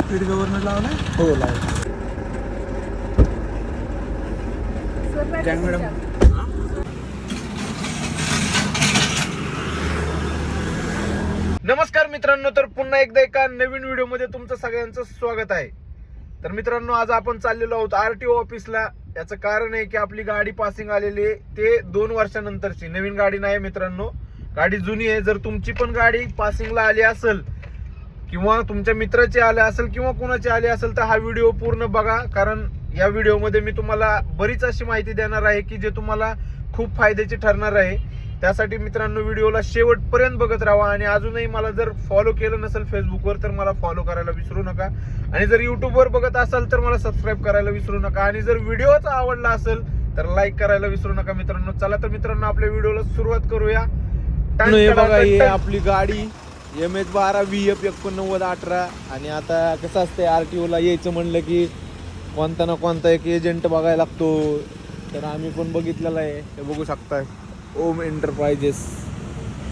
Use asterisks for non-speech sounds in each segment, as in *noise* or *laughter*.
Speed governor हो madam. नमस्कार मित्रांनो तर पुन्हा एकदा एका नवीन व्हिडिओमध्ये तुमचं सगळ्यांचं स्वागत आहे. तर मित्रांनो आज आपण चाललेलो आहोत आर टी ओ ऑफिसला. याचं कारण आहे की आपली गाडी पासिंग आलेली आहे. ते दोन वर्षानंतरची नवीन गाडी नाही मित्रांनो. गाडी जुनी आहे जर तुमची पण गाडी पासिंगला आली असेल किंवा तुमच्या मित्राची आले असेल किंवा कुणाची आली असेल तर हा व्हिडिओ पूर्ण बघा. कारण या व्हिडिओमध्ये मी तुम्हाला बरीच अशी माहिती देणार आहे की जे तुम्हाला खूप फायद्याची ठरणार आहे. त्यासाठी मित्रांनो व्हिडिओला शेवटपर्यंत बघत राहा. आणि अजूनही मला जर फॉलो केलं नसेल फेसबुकवर तर मला फॉलो करायला विसरू नका. आणि जर युट्यूबवर बघत असाल तर मला सबस्क्राईब करायला विसरू नका. आणि जर व्हिडिओच आवडला असेल तर लाईक करायला विसरू नका मित्रांनो. चला तर मित्रांनो आपल्या व्हिडिओला सुरुवात करूया. हे बघा ही. आपली गाडी एम एच बारा व्ही एफ एकोणनव्वद अठरा. आणि आता कसं असतंय आर टी ओला यायचं म्हणलं की कोणता ना कोणता एक एजंट बघायला लागतो. तर आम्ही पण बघितलेलं आहे. हे बघू शकताय. ओम एंटरप्राइजेस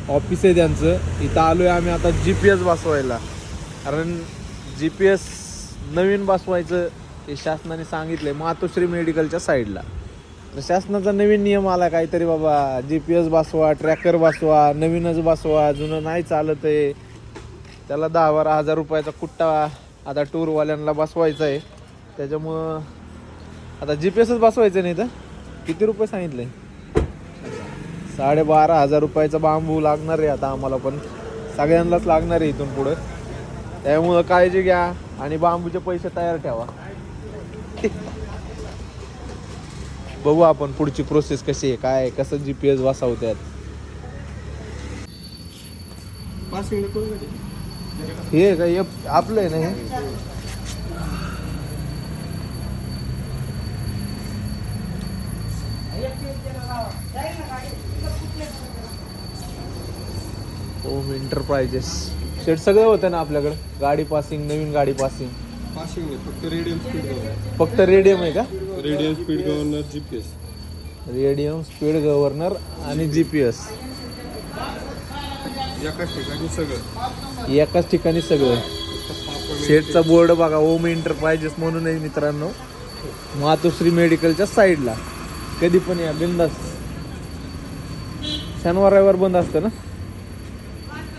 ऑफिस आहे त्यांचं. इथं आलोय आम्ही आता जी पी एस बसवायला. कारण जी पी एस नवीन बसवायचं हे शासनाने सांगितलंय मातोश्री मेडिकलच्या साईडला तर शासनाचा नवीन नियम आला काहीतरी बाबा. जी पी एस बसवा ट्रॅकर बसवा नवीनच बसवा जुनं नाही चालत आहे. त्याला दहा बारा हजार रुपयाचा कुट्टा आता टूरवाल्यांना बसवायचा आहे. त्याच्यामुळं आता जी पी एसच बसवायचं नाही तर? किती रुपये सांगितले? साडेबारा हजार रुपयाचा बांबू लागणार आहे आता आम्हाला पण. सगळ्यांनाच लागणार आहे इथून पुढं. त्यामुळं काळजी घ्या आणि बांबूचे पैसे तयार ठेवा. बघू आपण पुढची प्रोसेस कशी आहे काय कसं जी पी एस नको हे काय हे आपलं आहे ना हे? ओम एंटरप्राइजेस शेट सगळं होतं ना आपल्याकडं. गाडी पासिंग नवीन गाडी पासिंग पासिंग नाही फक्त रेडियम स्पीड फक्त रेडियम आहे का? Radium speed governor G P S radium speed governor आणि जी पी एस एकाच ठिकाणी सगळं. एकाच ठिकाणी सगळं. शेटचा बोर्ड बघा ओम एंटरप्राइजेस म्हणून आहे मित्रांनो. मातोश्री मेडिकलच्या साईडला कधी पण या बिंदास. शनिवार रविवार बंद असतं ना?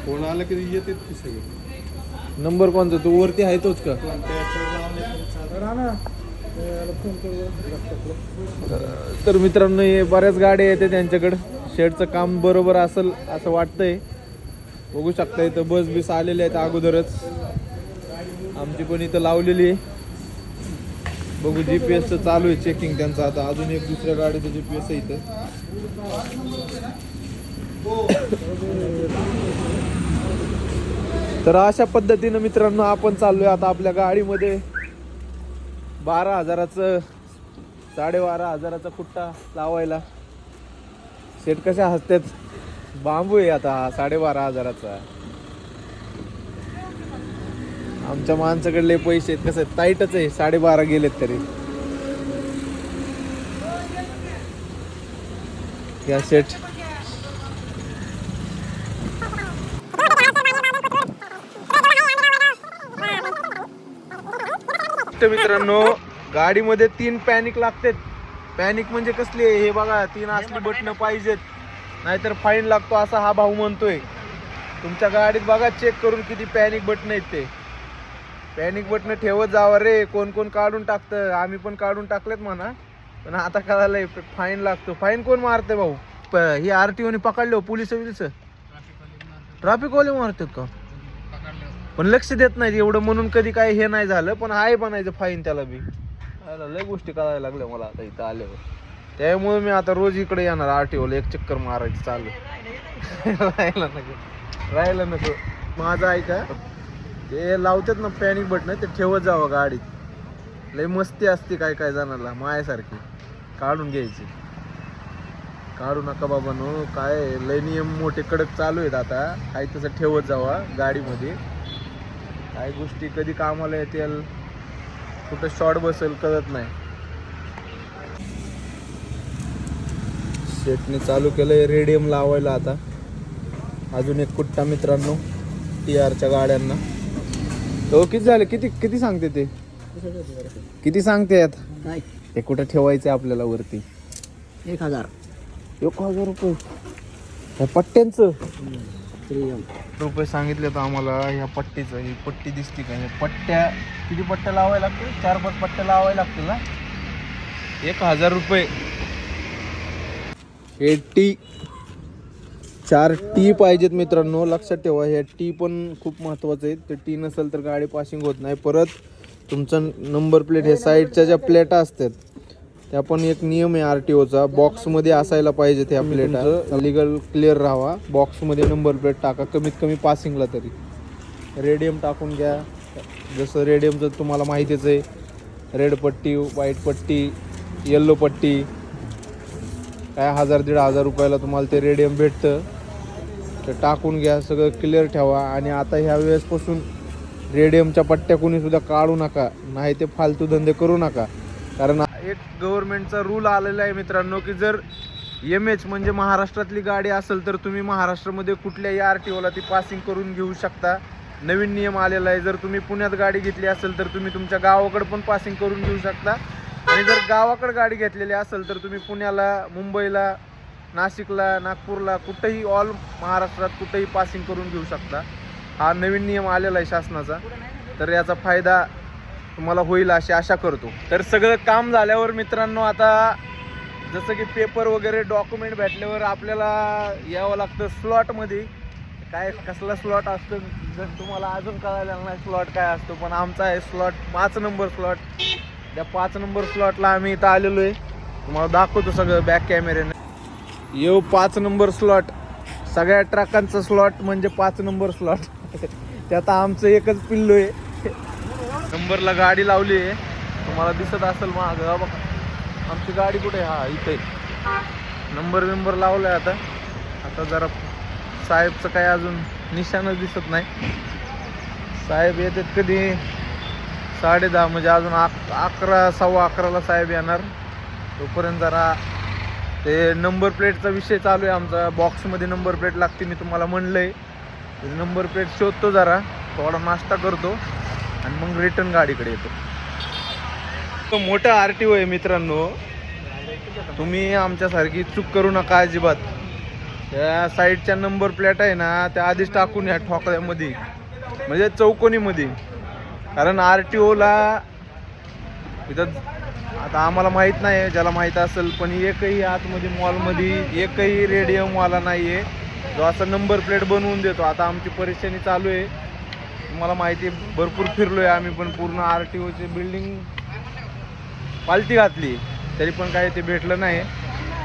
कोण आलं की येते ती सगळी. नंबर कोणता? तू वरती आहे तोच का? तर तर मित्रांनो हे बऱ्याच गाड्या येते त्यांच्याकडं. शेडचं काम बरोबर असेल असं वाटतंय. बघू शकता इथं बस बीस आलेल्या आहेत अगोदरच. आमची पण इथं लावलेली आहे. बघू जी पी एसचं चालू आहे चेकिंग त्यांचं. आता अजून एक दुसऱ्या गाडीचं जी पी एस आहे इथं. तर अशा पद्धतीनं मित्रांनो आपण चाललोय आता आपल्या गाडीमध्ये. बारा हजाराचं साडेबारा हजाराचा कुट्टा लावायला. सेट कशा हसतात? बांबू आहे आता हा साडेबारा हजाराचा. आमच्या माणसाकडले पैसे आहेत कसं टाईटच आहे साडेबारा गेलेत तरी. या सेट गोष्ट मित्रांनो गाडीमध्ये तीन पॅनिक लागतात. पॅनिक म्हणजे कसली आहे? हे बघा तीन असली बटणं पाहिजेत. नाहीतर फाईन लागतो असा हा भाऊ म्हणतोय. तुमच्या गाडीत बघा चेक करून किती पॅनिक बटन आहेत ते. पॅनिक बटन ठेवत जावं रे. कोण कोण काढून टाकतं? आम्ही पण काढून टाकलेत म्हणा. पण आता कळालंय फाईन लागतो. फाईन कोण मारते भाऊ? ही हे आर टी ओने पकडले पोलीस बिलिस ट्रॅफिक मारतात का? पण लक्ष देत नाही एवढं म्हणून कधी काय हे नाही झालं पण आहे बनायचं फाईन त्याला बी. लय गोष्टी करायला लागल्या मला आता इथं आल्यावर. त्यामुळे मी आता रोज इकडे येणार आर टी ओला एक चक्कर मारायची चालू. राहायला नको. राहायला नको. माझं ऐका ते लावतात ना पॅनिक बटन ते ठेवत जावं गाडीत. लय मस्ती असते काय काय जणांना मायासारखी. काढून घ्यायची. काढू नका बाबा नो. काय लय नियम मोठे कडक चालू आहेत आता. काय तसं ठेवत जावा गाडीमध्ये. काय गोष्टी कधी कामाला येतील कुठं शॉर्ट बसेल कळत नाही. शेटने चालू केलंय रेडियम लावायला आता. अजून एक कुट्टा मित्रांनो टी आरच्या गाड्यांना. तो किती झाले? किती किती सांगते ते? किती सांगते काय हे कुठं ठेवायचं आपल्याला वरती? एक हजार. एक हजार रुपये. पट्ट्यांचं. रुपये सांगितले तर आम्हाला ह्या पट्टीचं ही पट्टी दिसते का? पट्ट्या किती पट्ट्या लावायला लागतील? चार पाच पट्ट्या लावायला लागतील ना? एक हजार रुपये. हे टी चार टी पाहिजेत मित्रांनो. लक्षात ठेवा ह्या टी पण खूप महत्वाचं आहे. ते टी नसेल तर गाडी पासिंग होत नाही. परत तुमचा नंबर प्लेट हे साईडच्या ज्या प्लेटा असतात त्या पण एक नियम आहे आर टी ओचा बॉक्समध्ये असायला पाहिजेत ह्या प्लेटा लिगल क्लिअर राहावा. बॉक्समध्ये नंबर प्लेट टाका. कमीत कमी पासिंगला तरी. रेडियम टाकून घ्या. जसं रेडियमचं तुम्हाला माहितीच आहे. रेड पट्टी व्हाईट पट्टी येल्लो पट्टी. काय हजार दीड हजार रुपयाला तुम्हाला ते रेडियम भेटतं. ते टाकून घ्या. सगळं क्लिअर ठेवा. आणि आता ह्या वेळेसपासून रेडियमच्या पट्ट्या कोणीसुद्धा काढू नका. नाही ते फालतू धंदे करू नका. कारण एक गव्हर्नमेंटचा रूल आलेला आहे मित्रांनो की जर एम एच म्हणजे महाराष्ट्रातली गाडी असेल तर तुम्ही महाराष्ट्रामध्ये कुठल्याही आर टी ओला ती पासिंग करून घेऊ शकता. नवीन नियम आलेला आहे. जर तुम्ही पुण्यात गाडी घेतली असेल तर तुम्ही तुमच्या गावाकडे पण पासिंग करून घेऊ शकता. आणि जर गावाकडे गाडी घेतलेली असेल तर तुम्ही पुण्याला मुंबईला नाशिकला नागपूरला कुठेही ऑल महाराष्ट्रात कुठेही पासिंग करून घेऊ शकता. हा नवीन नियम आलेला आहे शासनाचा. तर याचा फायदा तुम्हाला होईल अशी आशा करतो. तर सगळं काम झाल्यावर मित्रांनो आता जसं की पेपर वगैरे डॉक्युमेंट भेटल्यावर आपल्याला यावं लागतं स्लॉटमध्ये काय कसला स्लॉट असतो जर तुम्हाला अजून कळायला नाही स्लॉट काय असतो पण आमचा आहे स्लॉट पाच नंबर स्लॉट त्या पाच नंबर स्लॉटला आम्ही इथं आलेलो आहे तुम्हाला दाखवतो सगळं बॅक कॅमेऱ्याने येऊ पाच नंबर स्लॉट सगळ्या ट्रकांचा स्लॉट म्हणजे पाच नंबर स्लॉट *laughs* त्यात आमचं एकच पिल्लू आहे. नंबरला गाडी लावली आहे. तुम्हाला दिसत असेल माग. बघा. आमची गाडी कुठे आहे? हा इथे. नंबर बिंबर लावलाय आता. आता जरा साहेबचं काय अजून निशाणच दिसत नाही. साहेब येतात कधी? साडे दहा म्हणजे अजून अक अकरा सव्वा अकराला साहेब येणार. तोपर्यंत जरा ते नंबर प्लेटचा विषय चालू आहे आमचा. बॉक्समध्ये नंबर प्लेट लागते मी तुम्हाला म्हणलंय. नंबर प्लेट शोधतो जरा. थोडा नाश्ता करतो. आणि मग रिटर्न गाडीकडे येतो. तो मोठा आर टी ओ आहे मित्रांनो. तुम्ही आमच्यासारखी चूक करू नका अजिबात. त्या साईडच्या नंबर प्लेट आहे ना त्या आधीच टाकून या ठोकळ्यामध्ये. म्हणजे चौकोनीमध्ये. कारण आर टी ओला इथं आता आम्हाला माहीत नाही ज्याला माहीत असेल पण एकही आतमध्ये मॉलमध्ये एकही रेडियमवाला नाही आहे जो असा नंबर प्लेट बनवून देतो. आता आमची परेशानी चालू आहे. तुम्हाला माहिती आहे भरपूर फिरलो आहे आम्ही पण पूर्ण आर टी ओची बिल्डिंग पालती घातली. तरी पण काही ते भेटलं नाही.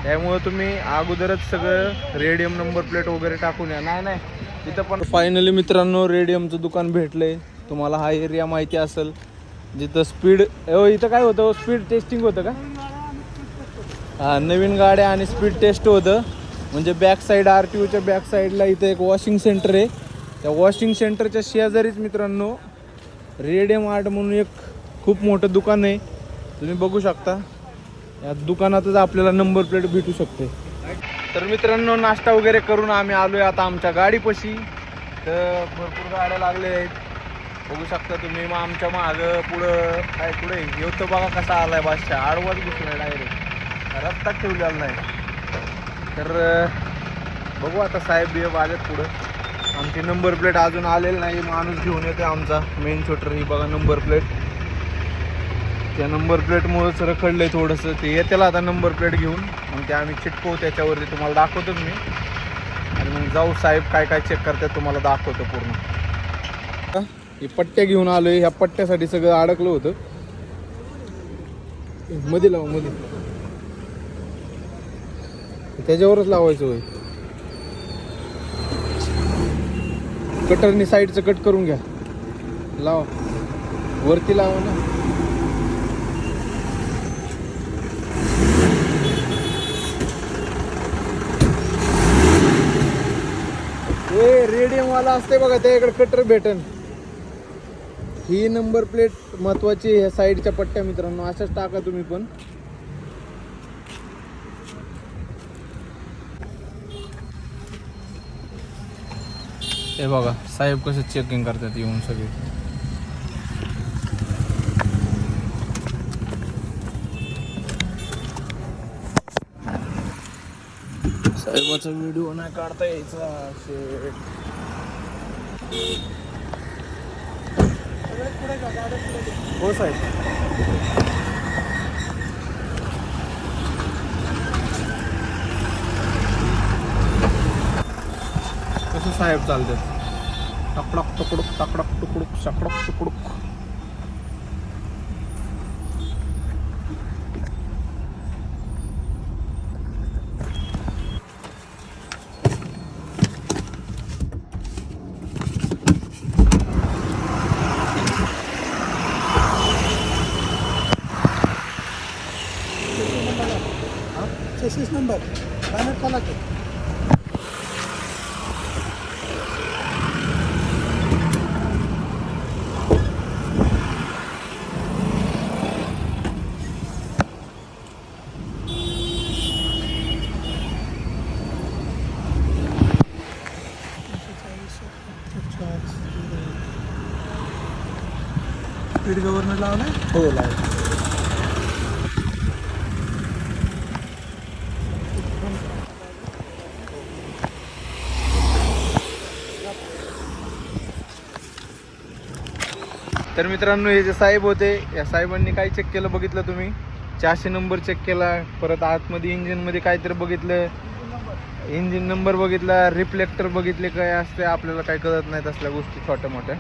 त्यामुळं तुम्ही अगोदरच सगळं रेडियम नंबर प्लेट वगैरे टाकून या. नाही नाही. तिथं पण फायनली मित्रांनो रेडियमचं दुकान भेटलंय. तुम्हाला हा एरिया माहिती असेल. जिथं स्पीड इथं काय होतं? स्पीड टेस्टिंग होतं का? हा नवीन गाड्या आणि स्पीड टेस्ट होतं. म्हणजे बॅक साईड आर टी ओच्या बॅक साईडला इथं एक वॉशिंग सेंटर आहे. त्या वॉशिंग सेंटरच्या शेजारीच मित्रांनो रेडियम आर्ट म्हणून एक खूप मोठं दुकान आहे. तुम्ही बघू शकता. या दुकानातच आपल्याला नंबर प्लेट भेटू शकते. तर मित्रांनो नाश्ता वगैरे करून आम्ही आलोय आता आमच्या गाडीपाशी. तर भरपूर गाड्या लागल्या आहेत. बघू शकता तुम्ही मग आमच्या मागं पुढं काय पुढे येतो तर बघा कसा आलाय बादशा आडवाच घुसलाय डायरेक्ट रस्ताच ठेवलेला नाही. तर बघू आता साहेब बिहेब आलेत पुढं. आमची नंबर प्लेट अजून आलेली नाही माणूस घेऊन येते आमचा. मेन शूटर ही बघा नंबर प्लेट त्या नंबर प्लेटमुळंच रखडलं आहे थोडंसं. ते येतेला आता नंबर प्लेट घेऊन. मग ते आम्ही चिटकवू त्याच्यावरती तुम्हाला दाखवतोच मी. आणि मग जाऊ साहेब काय काय चेक करतात तुम्हाला दाखवतो पूर्ण. हे पट्ट्या घेऊन आलोय. ह्या पट्ट्यासाठी सगळं अडकलं होतं. मध्ये लावा मध्ये त्याच्यावरच लावायचं होय. कटरनी साईडचं कट करून घ्या. लावा. वरती लावा ना. ए रेडियम वाला असते बघा त्याकडे कटर भेटन. ही नंबर प्लेट महत्वाची ह्या साईडच्या पट्ट्या मित्रांनो. अशाच टाका तुम्ही पण. हे बघा साहेब कसं चेकिंग करतात येऊन सगळे. साहेबाचा व्हिडिओ नाही काढता यायचा शेट हो साहेब. साहेब चालतात टकडक टकडुक टकडक टुकडुक शकडक टुकडुक छत्तीस नंबर बॅनर काला के स्पीड गव्हर्नर लावलाय हो लाव तर मित्रांनो हे जे साहेब होते या साहेबांनी काय चेक केलं बघितलं तुम्ही? चारशे नंबर चेक केला परत आतमध्ये इंजिनमध्ये काहीतरी बघितलं. इंजिन नंबर बघितला रिफ्लेक्टर बघितले काय असते आपल्याला काय कळत नाहीत असल्या गोष्टी छोट्या मोठ्या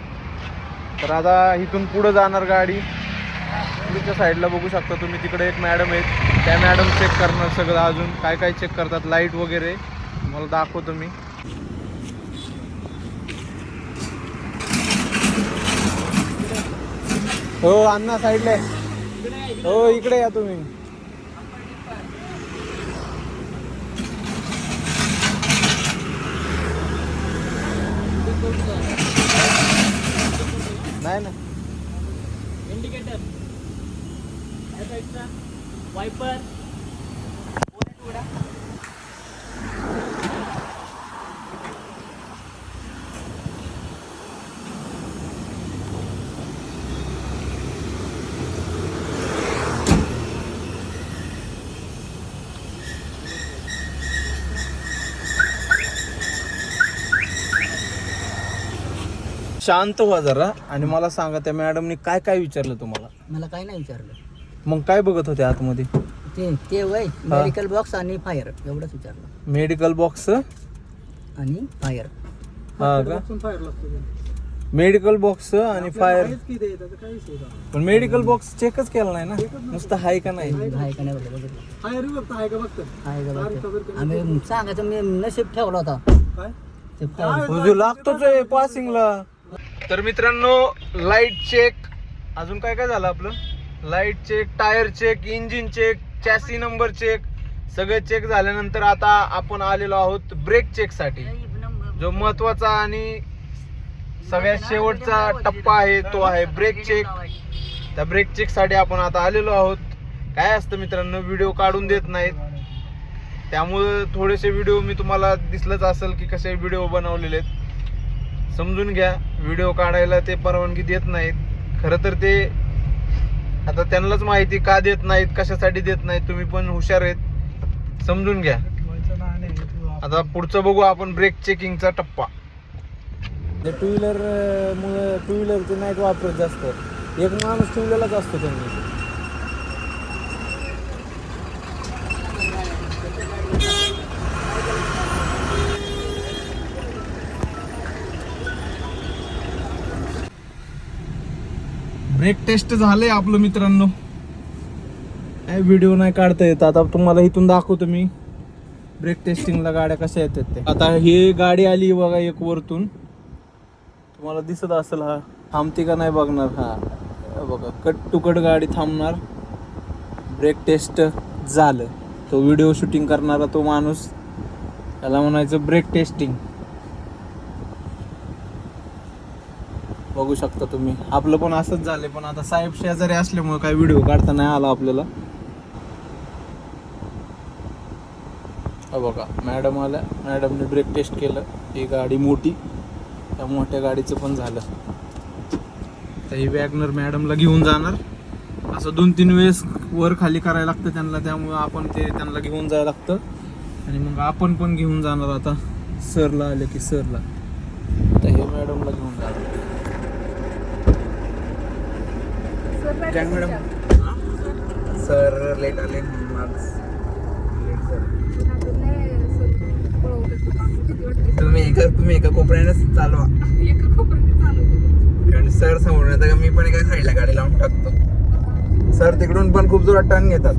तर आता इथून पुढं जाणार गाडी. पुढच्या साईडला बघू शकता तुम्ही तिकडे एक मॅडम आहेत. त्या मॅडम चेक करणार सगळं अजून. काय काय चेक करतात लाइट वगैरे. मला दाखवतो मी. हो अण्णा साईडला आहे. हो इकडे या तुम्ही. नाही ना इंडिकेटर शांत व्हा जरा आणि मला सांगा त्या मॅडमने काय काय विचारलं तुम्हाला? मला काही नाही विचारलं. मग काय बघत होते आतमध्ये? ते ते वय मेडिकल बॉक्स आणि फायर एवढंच विचारलं. मेडिकल बॉक्स आणि फायर हा का? मेडिकल बॉक्स आणि फायर पण मेडिकल बॉक्स चेकच केला नाही ना? नुसतं हाय का नाही? आहे का नाही बघितलं बघितलं. आहे का बघितलं आम्ही सांगायचं मी नशीब ठेवला होता. ते fire. हुजू लागतोच आहे पासिंगला तर मित्रांनो लाइट चेक अजून काय काय झालं आपलं? Light check tyre check engine check chassis number check सगळे चेक झाल्यानंतर आता आपण आलेलो आहोत ब्रेक चेकसाठी. जो महत्त्वाचा आणि सगळ्यात शेवटचा टप्पा आहे तो आहे ब्रेक चेक त्या ब्रेक चेकसाठी आपण आता आलेलो आहोत. काय असतं मित्रांनो व्हिडिओ काढून देत नाहीत. त्यामुळे थोडेसे व्हिडिओ मी तुम्हाला दिसलंच असेल की कसे व्हिडिओ बनवलेले आहेत. समजून घ्या. व्हिडिओ काढायला ते परवानगी देत नाहीत. खरं तर ते आता त्यांनाच माहिती का देत नाहीत कशासाठी देत नाहीत तुम्ही पण हुशार आहेत. समजून घ्या. आता पुढचं बघू आपण ब्रेक चेकिंगचा टप्पा. टू व्हीलर टू टू व्हीलरचे नाहीत वापरत जास्त. एक माणूस टू व्हीलरलाच असतो त्यांनी. ब्रेक टेस्ट झालंय आपलं मित्रांनो. काय व्हिडिओ नाही काढता येत. आता तुम्हाला इथून दाखवतो मी. ब्रेक टेस्टिंगला गाड्या कशा येतात ते आता ही गाडी आली बघा एक वरतून. तुम्हाला दिसत असेल हा. थांबते का नाही बघणार? हा. बघा कट टू कट गाडी थांबणार. ब्रेक टेस्ट झालं. तो व्हिडिओ शूटिंग करणारा तो माणूस त्याला म्हणायचं ब्रेक टेस्टिंग बघू शकता तुम्ही. आपलं पण असंच झालंय पण आता साहेब शेजारी असल्यामुळे काही व्हिडिओ काढता नाही आला आपल्याला. बघा मॅडम आल्या. मॅडमने ब्रेक टेस्ट केलं. ही गाडी मोठी. त्या मोठ्या गाडीचं पण झालं. तर ही वॅगनर मॅडमला घेऊन जाणार. असं दोन तीन वेळेस वर खाली करायला लागतं त्यांना त्यामुळं आपण ते त्यांना घेऊन जायला लागतं. आणि मग आपण पण घेऊन जाणार आता. सरला आले की सरला. तर हे मॅडमला घेऊन जाणार. काय मॅडम सर लेट आले तुम्ही एका तुम्ही एका कोपऱ्यानेच चालवा. कारण सर समोर का मी पण एका साईडला गाडी लावून टाकतो. सर तिकडून पण खूप जोरात टर्न घेतात.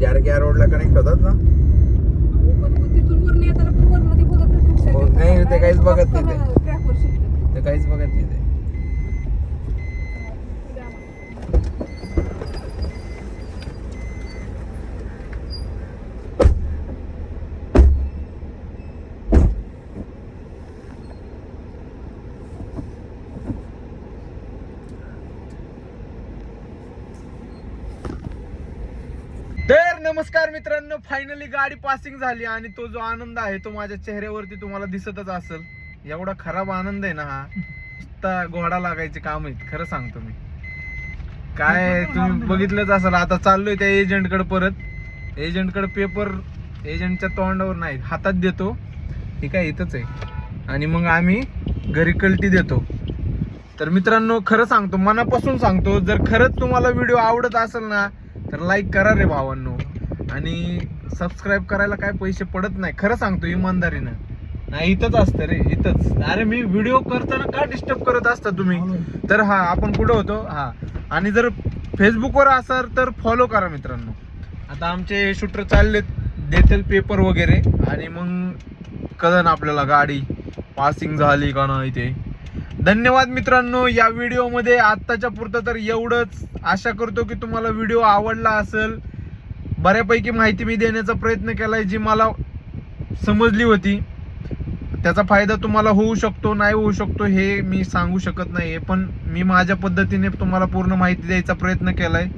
जारग्या रोडला कनेक्ट होतात ना? हो, नाही, ते काहीच बघत नाही ते. ते काहीच बघत नाही ते तर नमस्कार मित्रांनो फायनली गाडी पासिंग झाली आणि तो जो आनंद आहे तो माझ्या चेहऱ्यावरती तुम्हाला दिसतच असेल. एवढा खराब आनंद आहे ना हा. नुसता घोडा लागायचे काम आहेत खरं सांगतो मी. काय तुम्ही बघितलंच असेल आता चाललोय त्या एजंटकडे परत. एजंटकडे पेपर एजंटच्या तोंडावर नाही हातात देतो. हे काय इथंच आहे. आणि मग आम्ही घरी कल्टी देतो. तर मित्रांनो खरं सांगतो मनापासून सांगतो जर खरंच तुम्हाला व्हिडिओ आवडत असेल ना तर लाईक करा रे भावांनो. आणि सबस्क्राईब करायला काय पैसे पडत नाही. खरं सांगतो इमानदारीनं. नाही इथंच असतं रे इथंच. अरे मी व्हिडिओ करताना का डिस्टर्ब करत असता तुम्ही? तर हा आपण कुठं होतो? हा. आणि जर फेसबुकवर असाल तर फॉलो करा मित्रांनो. आता आमचे शूटर चालले देतील पेपर वगैरे. आणि मग कळन आपल्याला गाडी पासिंग झाली का नाही ते. धन्यवाद मित्रांनो या व्हिडिओमध्ये आत्ताच्या पुरतं तर एवढंच. आशा करतो की तुम्हाला व्हिडिओ आवडला असेल. बऱ्यापैकी माहिती मी देण्याचा प्रयत्न केलाय जी मला समजली होती. त्याचा फायदा तुम्हाला होऊ शकतो नाही होऊ शकतो हे मी सांगू शकत नाही पण मी माझ्या पद्धतीने तुम्हाला पूर्ण माहिती द्यायचा प्रयत्न केलाय.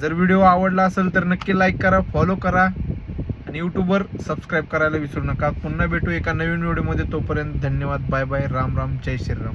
जर व्हिडिओ आवडला असेल तर नक्की लाईक करा फॉलो करा आणि यूट्यूबवर सबस्क्राईब करायला विसरू नका. पुन्हा भेटू एका नवीन व्हिडिओमध्ये तोपर्यंत धन्यवाद. Bye bye Ram Ram. जय श्रीराम.